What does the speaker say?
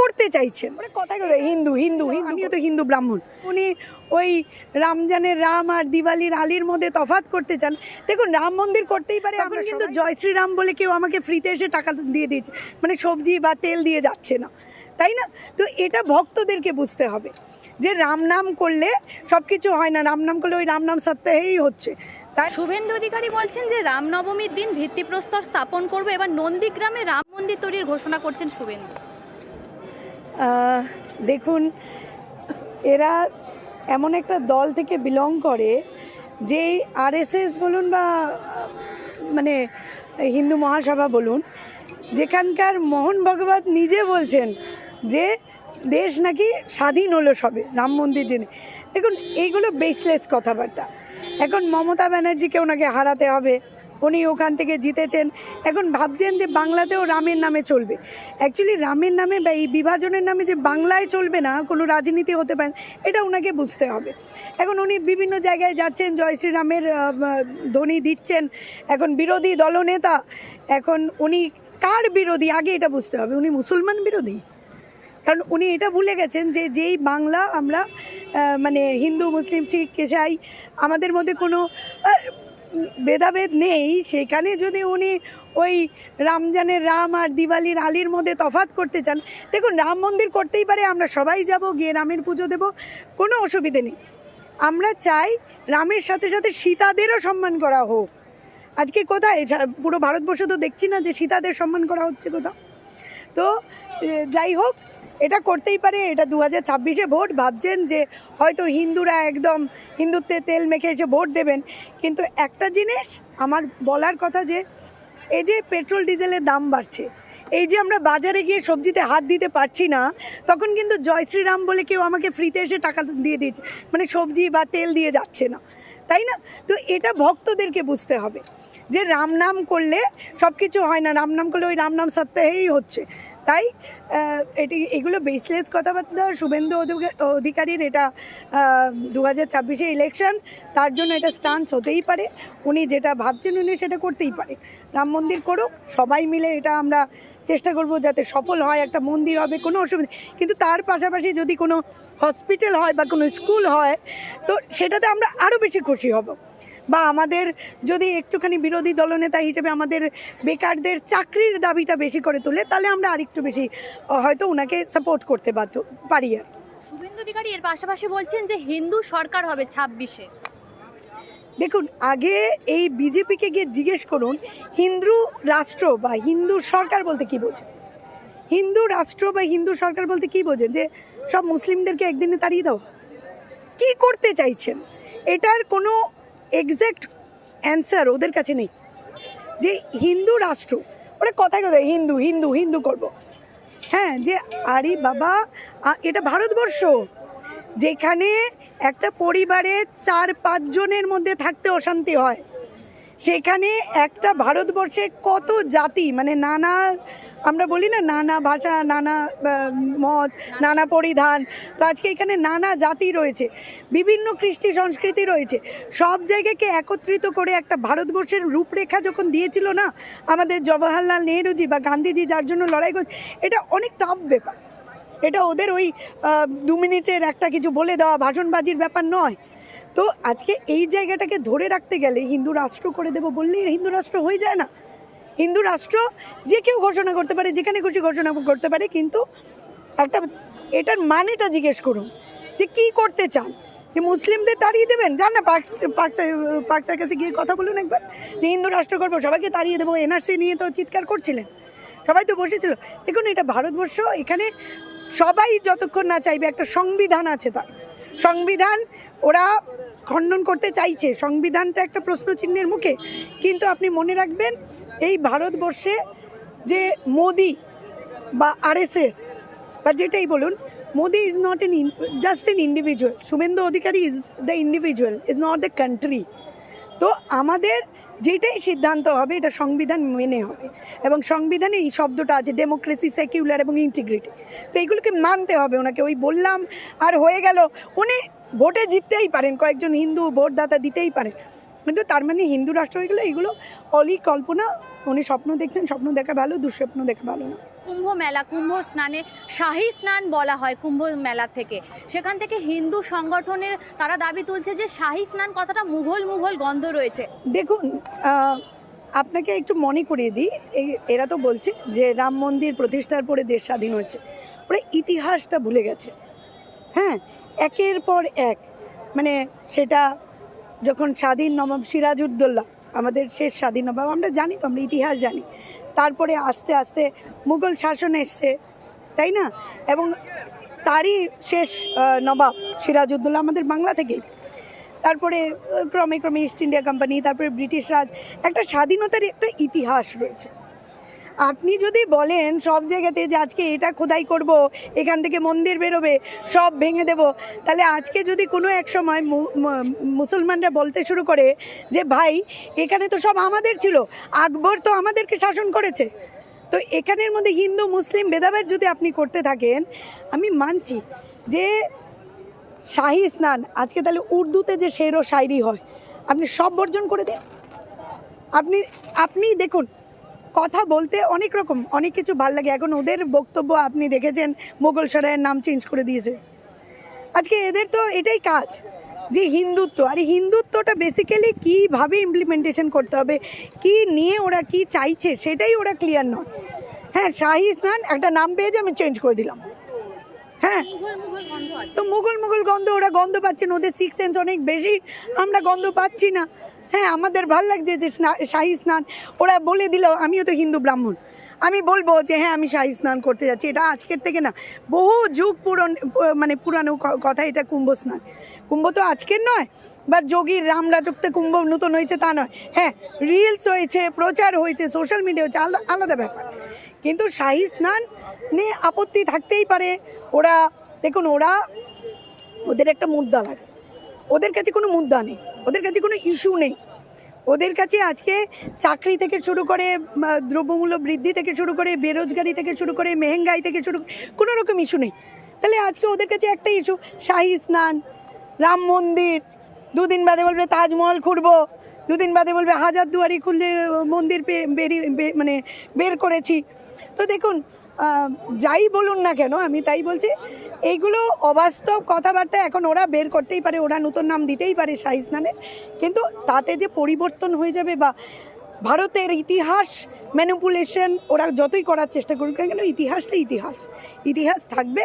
করতে চাইছেন। মানে কথা কথা হিন্দু হিন্দু হিন্দু আমিও তো হিন্দু ব্রাহ্মণ। উনি ওই রমজানের রাম আর দিওয়ালির আলির মধ্যে তফাত করতে চান। দেখুন রাম মন্দির করতেই পারে এখন কিন্তু জয় শ্রীরাম বলে কেউ আমাকে ফ্রিতে এসে টাকা দিয়ে দিয়েছে। মানে সবজি বা তেল দিয়ে যাচ্ছে না। তাই না? তো এটা ভক্তদেরকে বুঝতে হবে যে রাম নাম করলে সব কিছু হয় না। রাম নাম করলে ওই রাম নাম সত্যাহেই হচ্ছে। তাই শুভেন্দু অধিকারী বলছেন যে রামনবমীর দিন ভিত্তিপ্রস্তর স্থাপন করবে। এবার নন্দীগ্রামে রাম মন্দির তৈরির ঘোষণা করছেন শুভেন্দু। দেখুন, এরা এমন একটা দল থেকে বিলং করে যে আরএসএস বলুন বা মানে হিন্দু মহাসভা বলুন, যেখানকার মোহন ভগবত নিজে বলছেন যে, দেশ নাকি স্বাধীন হলো সবে, রাম মন্দির জেনে। দেখুন, এইগুলো বেসলেস কথাবার্তা। এখন মমতা ব্যানার্জিকে ওনাকে হারাতে হবে। উনি ওখান থেকে জিতেছেন। এখন ভাবছেন যে বাংলাতেও রামের নামে চলবে। অ্যাকচুয়ালি রামের নামে বা এই বিভাজনের নামে যে বাংলায় চলবে না, কোনো রাজনীতি হতে পারে এটা ওনাকে বুঝতে হবে। এখন উনি বিভিন্ন জায়গায় যাচ্ছেন, জয় শ্রীরামের ধ্বনি দিচ্ছেন। এখন বিরোধী দলনেতা, এখন উনি কার বিরোধী? আগে এটা বুঝতে হবে, উনি মুসলমান বিরোধী? কারণ উনি এটা ভুলে গেছেন যে যেই বাংলা আমরা মানে হিন্দু, মুসলিম, শিখ, কেশাই, আমাদের মধ্যে কোনো ভেদাভেদ নেই, সেখানে যদি উনি ওই রামজানের রাম আর দিওয়ালির আলির মধ্যে তফাত করতে চান, দেখুন রাম মন্দির করতেই পারে, আমরা সবাই যাব, গিয়ে রামের পুজো দেব, কোনো অসুবিধে নেই। আমরা চাই রামের সাথে সাথে সীতাদেরও সম্মান করা হোক। আজকে কোথায়? পুরো ভারতবর্ষ তো দেখছি না যে সীতাদের সম্মান করা হচ্ছে কোথাও। তো যাই হোক এটা করতেই পারে, এটা দু হাজার ছাব্বিশে ভোট। ভাবছেন যে হয়তো হিন্দুরা একদম হিন্দুত্বে তেল মেখে এসে ভোট দেবেন। কিন্তু একটা জিনিস আমার বলার কথা যে, এই যে পেট্রোল, ডিজেলের দাম বাড়ছে, এই যে আমরা বাজারে গিয়ে সবজিতে হাত দিতে পারছি না, তখন কিন্তু জয় শ্রীরাম বলে কেউ আমাকে ফ্রিতে এসে টাকা দিয়ে দিচ্ছে মানে সবজি বা তেল দিয়ে যাচ্ছে না। তাই না? তো এটা ভক্তদেরকে বুঝতে হবে, যে রাম নাম করলে সব কিছু হয় না। রাম নাম করলে ওই রাম নাম সত্যাহেই হচ্ছে। তাই এটি, এগুলো বেসলেস কথাবার্তা, শুভেন্দু অধিক- অধিকারীর এটা দু হাজার ইলেকশন তার জন্য এটা স্টান্স হতেই পারে। উনি যেটা ভাবছেন উনি সেটা করতেই পারে। রাম মন্দির করুক, সবাই মিলে এটা আমরা চেষ্টা করব যাতে সফল হয়, একটা মন্দির হবে, কোনো অসুবিধা কিন্তু তার পাশাপাশি যদি কোনো হসপিটাল হয় বা কোনো স্কুল হয়, তো সেটাতে আমরা আরও বেশি খুশি হব। বা আমাদের যদি একটুখানি বিরোধী দলনেতা হিসেবে আমাদের বেকারদের চাকরির দাবিটা বেশি করে তোলে তাহলে আমরা আরেকটু বেশি হয়তো ওনাকে সাপোর্ট করতে বাধ্য পারি আর। শুভেন্দু অধিকারী এর পাশাপাশি বলছেন যে হিন্দু সরকার হবে ছাব্বিশে। দেখুন আগে এই বিজেপিকে গিয়ে জিজ্ঞেস করুন হিন্দু রাষ্ট্র বা হিন্দু সরকার বলতে কি বোঝেন? হিন্দু রাষ্ট্র বা হিন্দু সরকার বলতে কি বোঝেন? যে সব মুসলিমদেরকে একদিনে তাড়িয়ে দেওয়া। কি করতে চাইছেন? এটার কোনো এক্স্যাক্ট অ্যান্সার ওদের কাছে নেই। যে হিন্দু রাষ্ট্র, ওরা কথায় কথায় হিন্দু হিন্দু হিন্দু করব। হ্যাঁ যে আরে বাবা এটা ভারতবর্ষ। যেখানে একটা পরিবারে চার পাঁচজনের মধ্যে থাকতে অশান্তি হয়। সেখানে একটা ভারতবর্ষে কত জাতি মানে নানা, আমরা বলি না নানা ভাষা, নানা মত, নানা পরিধান, তো আজকে এখানে নানা জাতি রয়েছে, বিভিন্ন কৃষ্টি সংস্কৃতি রয়েছে, সব জায়গাকে একত্রিত করে একটা ভারতবর্ষের রূপরেখা যখন দিয়েছিল না, আমাদের জওয়াহরলাল নেহরুজি বা গান্ধীজি, যার জন্য লড়াই করছে এটা অনেক টাফ ব্যাপার, এটা ওদের ওই দু মিনিটের একটা কিছু বলে দেওয়া ভাষণবাজির ব্যাপার নয় তো আজকে এই জায়গাটাকে ধরে রাখতে গেলে হিন্দু রাষ্ট্র করে দেবো বললেই হিন্দু রাষ্ট্র হয়ে যায় না। হিন্দু রাষ্ট্র যে কেউ ঘোষণা করতে পারে, যেখানে খুশি ঘোষণা করতে পারে, কিন্তু একটা এটার মানেটা জিজ্ঞেস করুন যে কি করতে চান? যে মুসলিমদের তাড়িয়ে দেবেন? যান না, পাক পাক পাক সার্কাসে গিয়ে কথা বলুন একবার। যে হিন্দু রাষ্ট্র করব, সবাইকে তাড়িয়ে দেবো। এনআরসি নিয়ে তো চিৎকার করছিলেন। সবাই তো বসেছিল। দেখুন, এটা ভারতবর্ষ, এখানে সবাই যতক্ষণ না চাইবে একটা সংবিধান আছে তার। সংবিধান ওরা খণ্ডন করতে চাইছে। সংবিধানটা একটা প্রশ্নচিহ্নের মুখে। কিন্তু আপনি মনে রাখবেন, এই ভারতবর্ষে যে মোদি বা আরএসএস বা যেটাই বলুন, Modi is not an just an individual Suvendu Adhikari is the individual is not the country তো আমাদের যেটাই সিদ্ধান্ত হবে, এটা সংবিধান মেনে হবে এবং সংবিধানে এই শব্দটা আছে ডেমোক্রেসি সেকিউলার এবং ইন্টিগ্রিটি তো এইগুলোকে মানতে হবে ওনাকে। ওই বললাম, আর হয়ে গেল, উনি ভোটে জিততেই পারেন, কয়েকজন হিন্দু ভোটদাতা দিতেই পারেন। কিন্তু তার মানে হিন্দু রাষ্ট্র হয়ে গেলে এগুলো অলি কল্পনা উনি স্বপ্ন দেখছেন, স্বপ্ন দেখা ভালো, দুঃস্বপ্ন দেখা ভালো না। কুম্ভ মেলা, কুম্ভ স্নানে, শাহী স্নান বলা হয় কুম্ভ মেলা থেকে। সেখান থেকে হিন্দু সংগঠনের তারা দাবি তুলছে যে শাহী স্নান কথাটা মুঘল মুঘল গন্ধ রয়েছে। দেখুন আপনাকে একটু মনে করিয়ে দিই এরা তো বলছে যে রাম মন্দির প্রতিষ্ঠার পরে দেশ স্বাধীন হয়েছে। ওরা ইতিহাসটা ভুলে গেছে। হ্যাঁ একের পর এক। মানে সেটা যখন স্বাধীন নবাব সিরাজউদ্দৌলা আমাদের শেষ স্বাধীন নবাব, আমরা জানি তো, আমরা ইতিহাস জানি। তারপরে আস্তে আস্তে মুঘল শাসন এসছে, তাই না? এবং তারই শেষ নবাব সিরাজউদ্দৌলা আমাদের বাংলা থেকেই। তারপরে ক্রমে ক্রমে ইস্ট ইন্ডিয়া কোম্পানি তারপরে ব্রিটিশ রাজ, একটা স্বাধীনতার একটা ইতিহাস রয়েছে। আপনি যদি বলেন সব জায়গাতে যে আজকে এটা খোদাই করব, এখান থেকে মন্দির বেরোবে, সব ভেঙে দেব, তাহলে আজকে যদি কোনো এক সময় মুসলমানরা বলতে শুরু করে যে, ভাই, এখানে তো সব আমাদের ছিল, আকবর তো আমাদেরকে শাসন করেছে। তো এখানের মধ্যে হিন্দু, মুসলিম, ভেদাভেদ যদি আপনি করতে থাকেন, আমি মানছি যে শাহী স্নান, আজকে তাহলে উর্দুতে যে শের ও শায়রি হয়, আপনি সব বর্জন করে দিন। আপনি আপনি দেখুন কথা বলতে অনেক রকম, অনেক কিছু ভালো লাগে। এখন ওদের বক্তব্য আপনি দেখেছেন, মোগল সরাইয়ের নাম চেঞ্জ করে দিয়েছে। আজকে এদের তো এটাই কাজ, যে হিন্দুত্ব। আর হিন্দুত্বটা বেসিক্যালি কীভাবে ইমপ্লিমেন্টেশন করতে হবে, কি নিয়ে ওরা কি চাইছে, সেটাই ওরা ক্লিয়ার নয়। হ্যাঁ শাহী স্নান, একটা নাম পেয়েছে, আমি চেঞ্জ করে দিলাম। হ্যাঁ তো মুঘল মুঘল গন্ধ, ওরা গন্ধ পাচ্ছেন ওদের সিক্স সেন্স অনেক বেশি, আমরা গন্ধ পাচ্ছি না। হ্যাঁ আমাদের ভালো লাগছে যে শাহী স্নান। ওরা বলে দিল, আমিও তো হিন্দু ব্রাহ্মণ। আমি বলব যে হ্যাঁ আমি শাহী স্নান করতে যাচ্ছি। এটা আজকের থেকে না, বহু যুগ পুরন মানে পুরানো কথা এটা কুম্ভ স্নান। কুম্ভ তো আজকের নয়, বা যোগীর রাম রাজত্বে কুম্ভ নতুন হয়েছে তা নয়। হ্যাঁ রিলস হয়েছে, প্রচার হয়েছে সোশ্যাল মিডিয়া হয়েছে আলাদা আলাদা ব্যাপার। কিন্তু শাহী স্নান নিয়ে আপত্তি থাকতেই পারে। ওরা, দেখুন, ওরা, ওদের একটা মুদ্রা লাগে। ওদের কাছে কোনো মুদ্রা নেই, ওদের কাছে কোনো ইস্যু নেই। ওদের কাছে আজকে চাকরি থেকে শুরু করে দ্রব্যমূল্য বৃদ্ধি থেকে শুরু করে, বেরোজগারি থেকে শুরু করে, মেহেঙ্গাই থেকে শুরু, কোনো রকম ইস্যু নেই। তাহলে আজকে ওদের কাছে একটা ইস্যু, শাহী স্নান, রাম মন্দির, দুদিন বাদে বলবে তাজমহল খুঁড়বো, দুদিন বাদে বলবে হাজার দুয়ারি খুললে মন্দির বেরিয়ে মানে বের করেছি। তো দেখুন যাই বলুন না কেন, আমি তাই বলছি, এইগুলো অবাস্তব কথাবার্তা এখন ওরা বের করতেই পারে, ওরা নতুন নাম দিতেই পারে শাহী স্নানের। কিন্তু তাতে যে পরিবর্তন হয়ে যাবে বা ভারতের ইতিহাস ম্যানিপুলেশন ওরা যতই করার চেষ্টা করুক কেন ইতিহাসটা ইতিহাস। ইতিহাস থাকবে।